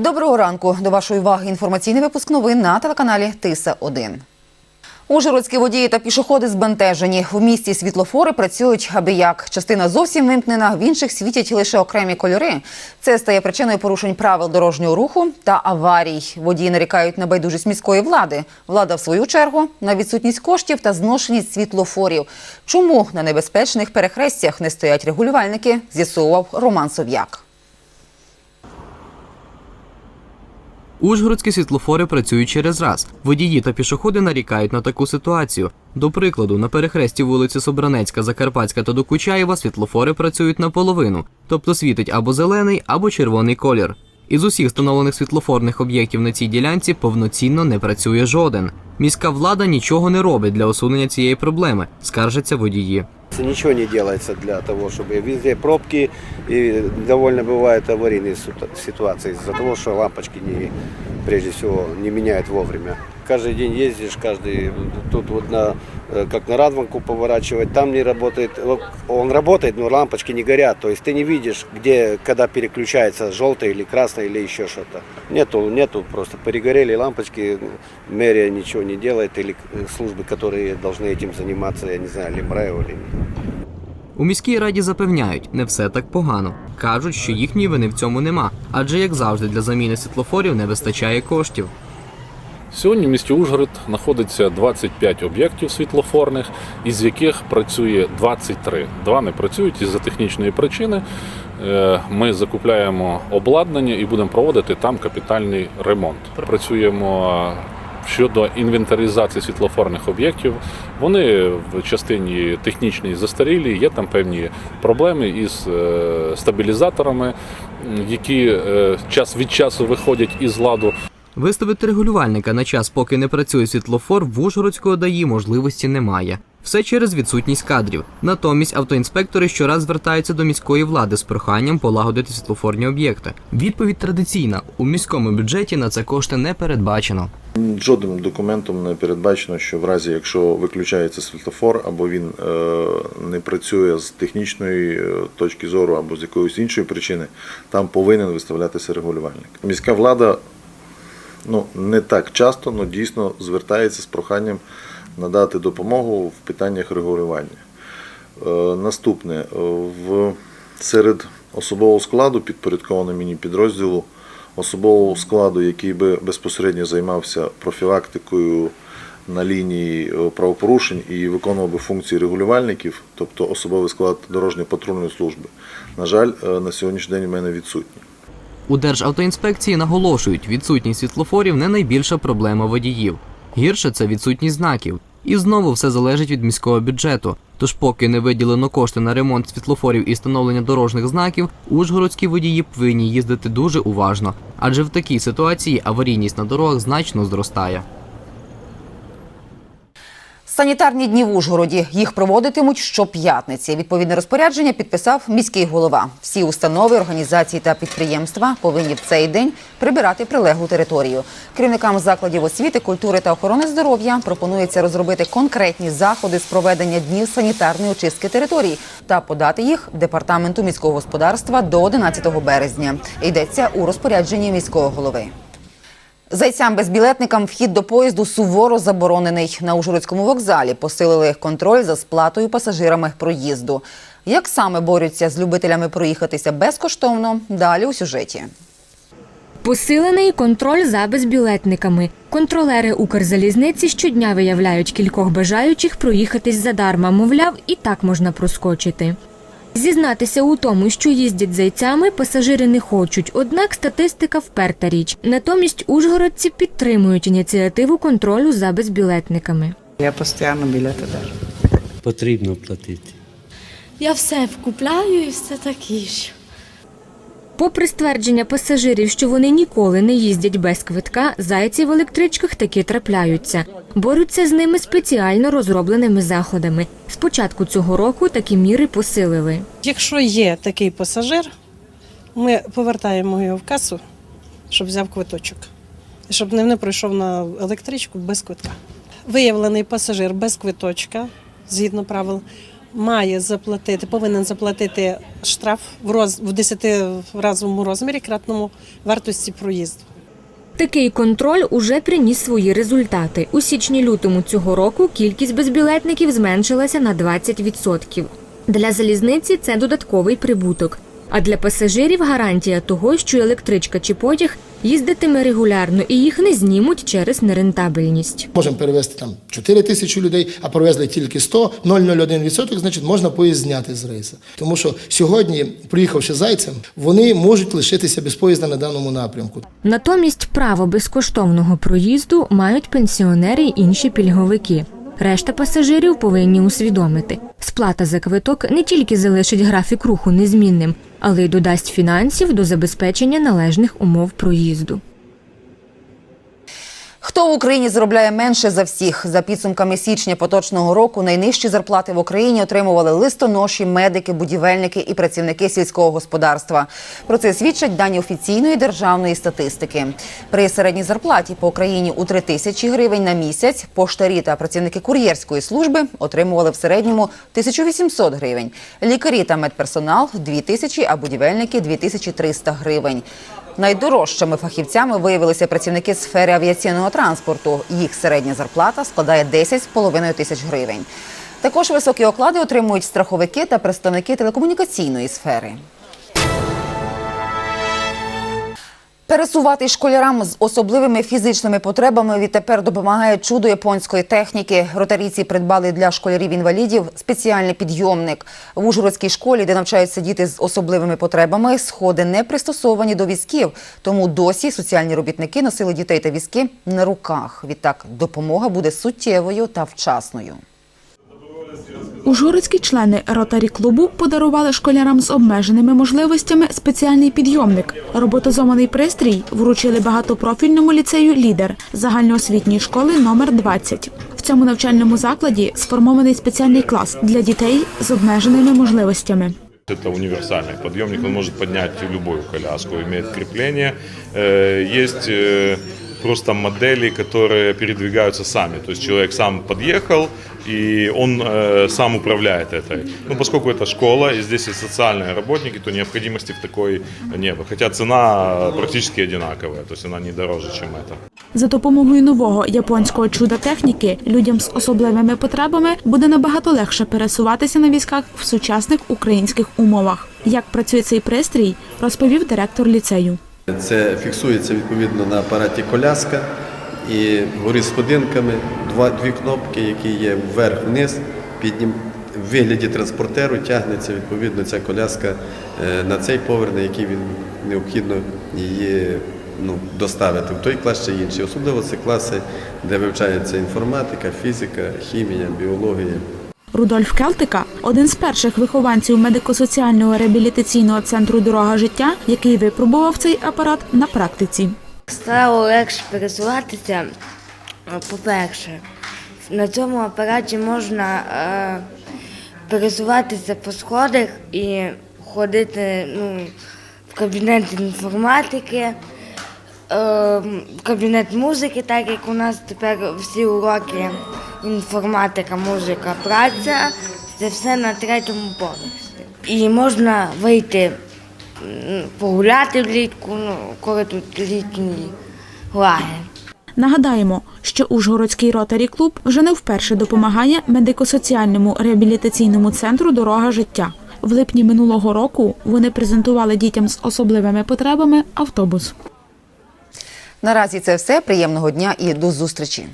Доброго ранку. До вашої уваги інформаційний випуск новин на телеканалі Тиса 1 Ужгородські водії та пішоходи збентежені. В місті світлофори працюють аби як. Частина зовсім вимкнена, в інших світять лише окремі кольори. Це стає причиною порушень правил дорожнього руху та аварій. Водії нарікають на байдужість міської влади. Влада, в свою чергу, на відсутність коштів та зношеність світлофорів. Чому на небезпечних перехрестях не стоять регулювальники? З'ясовував Роман Сов'як. Ужгородські світлофори працюють через раз. Водії та пішоходи нарікають на таку ситуацію. До прикладу, на перехресті вулиці Собранецька, Закарпатська та Докучаєва світлофори працюють наполовину, тобто світить або зелений, або червоний колір. Із усіх встановлених світлофорних об'єктів на цій ділянці повноцінно не працює жоден. Міська влада нічого не робить для усунення цієї проблеми, скаржаться водії. Ничего не делается для того, чтобы везде пробки и довольно бывают аварийные ситу- ситуации из-за того, что лампочки не, прежде всего не меняют вовремя. Каждый день ездишь, каждый тут вот на э, как на Радванку поворачивать, там не работает, вот он работает, но лампочки не горят, то есть ты не видишь, где, когда переключается желтый или красный или еще что-то. Нету, нету просто перегорели лампочки, мэрия ничего не делает или э, службы, которые должны этим заниматься, я не знаю, Лимрео или У міській раді запевняють, не все так погано. Кажуть, що їхньої вини в цьому нема, адже як завжди для заміни світлофорів не вистачає коштів. Сьогодні в місті Ужгород знаходиться 25 об'єктів світлофорних, із яких працює 23. Два не працюють із-за технічної причини. Е, Ми закупляємо обладнання і будемо проводити там капітальний ремонт. Працюємо е, щодо інвентаризації світлофорних об'єктів. Вони в частині технічній застарілі, є там певні проблеми із е, стабілізаторами, які час від часу виходять із ладу. Виставити регулювальника на час, поки не працює світлофор, в Ужгородського ДАІ можливості немає. Все через відсутність кадрів. Натомість автоінспектори щораз звертаються до міської влади з проханням полагодити світлофорні об'єкти. Відповідь традиційна: у міському бюджеті на це кошти не передбачено. Жодним документом не передбачено, що в разі, якщо виключається світлофор, або він е, не працює з технічної е, точки зору, або з якоїсь іншої причини, там повинен виставлятися регулювальник. Міська влада ну, не так часто, але дійсно звертається з проханням надати допомогу в питаннях регулювання. Е, Наступне е, в серед особового складу підпорядкованого мені підрозділу, особового складу, який би безпосередньо займався профілактикою на лінії е, правопорушень і виконував би функції регулювальників, тобто особовий склад дорожньо-патрульної служби. На жаль, на сьогоднішній день у мене відсутній. У Державтоінспекції наголошують, відсутність світлофорів не найбільша проблема водіїв. Гірше це відсутність знаків. І знову все залежить від міського бюджету. Тож, поки не виділено кошти на ремонт світлофорів і встановлення дорожніх знаків, ужгородські водії повинні їздити дуже уважно, адже в такій ситуації аварійність на дорогах значно зростає. Санітарні дні в Ужгороді їх проводитимуть щоп'ятниці. Відповідне розпорядження підписав міський голова. Всі установи, організації та підприємства повинні в цей день прибирати прилеглу територію. Керівникам закладів освіти, культури та охорони здоров'я пропонується розробити конкретні заходи з проведення днів санітарної очистки територій та подати їх департаменту міського господарства до 11 березня. Йдеться у розпорядженні міського голови. Зайцям-безбілетникам вхід до поїзду суворо заборонений. На Ужгородському вокзалі посилили контроль за сплатою пасажирами проїзду. Як саме борються з любителями проїхатися безкоштовно? Далі у сюжеті. Посилений контроль за безбілетниками. Контролери Укрзалізниці щодня виявляють кількох бажаючих проїхатись задарма. Мовляв, і так можна проскочити. Зізнатися у тому, що їздять зайцями, пасажири не хочуть. Однак статистика вперта річ. Натомість ужгородці підтримують ініціативу контролю за безбілетниками. Я постійно білети держу. потрібно платити. Я все вкупляю і все таке ж. Попри ствердження пасажирів, що вони ніколи не їздять без квитка, зайці в електричках таки трапляються. Борються з ними спеціально розробленими заходами. З початку цього року такі міри посилили. Якщо є такий пасажир, ми повертаємо його в касу, щоб взяв квиточок, щоб не пройшов на електричку без квитка. Виявлений пасажир без квиточка, згідно правил, має заплатити, повинен заплатити штраф в роз в 10-разовому розмірі кратному вартості проїзду. Такий контроль уже приніс свої результати. У січні-лютому цього року кількість безбілетників зменшилася на 20%. Для залізниці це додатковий прибуток. А для пасажирів гарантія того, що електричка чи потяг їздитиме регулярно і їх не знімуть через нерентабельність. Можемо перевезти там 4 тисячі людей, а провезли тільки 100, 0,01%, значить можна поїзд зняти з рейсу. Тому що сьогодні, приїхавши зайцем, вони можуть лишитися без поїзда на даному напрямку. Натомість право безкоштовного проїзду мають пенсіонери й інші пільговики. Решта пасажирів повинні усвідомити, сплата за квиток не тільки залишить графік руху незмінним, але й додасть фінансів до забезпечення належних умов проїзду. Хто в Україні заробляє менше за всіх? За підсумками січня поточного року найнижчі зарплати в Україні отримували листоноші, медики, будівельники і працівники сільського господарства. Про це свідчать дані офіційної державної статистики. При середній зарплаті по Україні у 3 тисячі гривень на місяць поштарі та працівники кур'єрської служби отримували в середньому 1800 гривень. Лікарі та медперсонал 2 тисячі, а будівельники 2300 гривень. Найдорожчими фахівцями виявилися працівники сфери авіаційного транспорту. Їх середня зарплата складає 10,5 тисяч гривень. Також високі оклади отримують страховики та представники телекомунікаційної сфери. Пересувати школярам з особливими фізичними потребами відтепер допомагає чудо японської техніки. Ротарійці придбали для школярів-інвалідів спеціальний підйомник. В Ужгородській школі, де навчаються діти з особливими потребами, сходи не пристосовані до візків. Тому досі соціальні робітники носили дітей та візки на руках. Відтак допомога буде суттєвою та вчасною. Ужгородські члени ротарі клубу подарували школярам з обмеженими можливостями спеціальний підйомник. Роботизований пристрій вручили багатопрофільному ліцею Лідер загальноосвітньої школи номер 20. В цьому навчальному закладі сформований спеціальний клас для дітей з обмеженими можливостями. Это универсальный подъемник, он может поднять любую коляску, имеет крепление. Э, Есть э, просто модели, которые передвигаются сами. То есть человек сам подъехал, и он э, сам управляет этой. Ну, поскольку это школа, и здесь есть социальные работники, то необходимости в такой нет. Хотя цена практически одинаковая, то есть она не дороже, чем это. За допомогою нового японського чуда техніки людям з особливими потребами буде набагато легше пересуватися на візках в сучасних українських умовах. Як працює цей пристрій, розповів директор ліцею. Це фіксується відповідно на апараті коляска і горі сходинками, два, дві кнопки, які є вверх-вниз, в вигляді транспортеру тягнеться відповідно ця коляска е, на цей поверх, на який необхідно її ну, доставити в той клас чи інший. Особливо це класи, де вивчається інформатика, фізика, хімія, біологія. Рудольф Келтика один з перших вихованців медико-соціального реабілітаційного центру Дорога життя, який випробував цей апарат на практиці. Стало легше пересуватися. Е, По-перше, на цьому апараті можна е, пересуватися по сходах і ходити ну, в кабінет інформатики, кабінет музики, так як у нас тепер всі уроки інформатика, музика, праця, це все на третьому поверсі. І можна вийти погуляти влітку, ну, коли тут літній лагерь. Нагадаємо, що Ужгородський ротарі клуб вже не вперше допомагає медико-соціальному реабілітаційному центру Дорога життя. В липні минулого року вони презентували дітям з особливими потребами автобус. Наразі це все. Приємного дня і до зустрічі.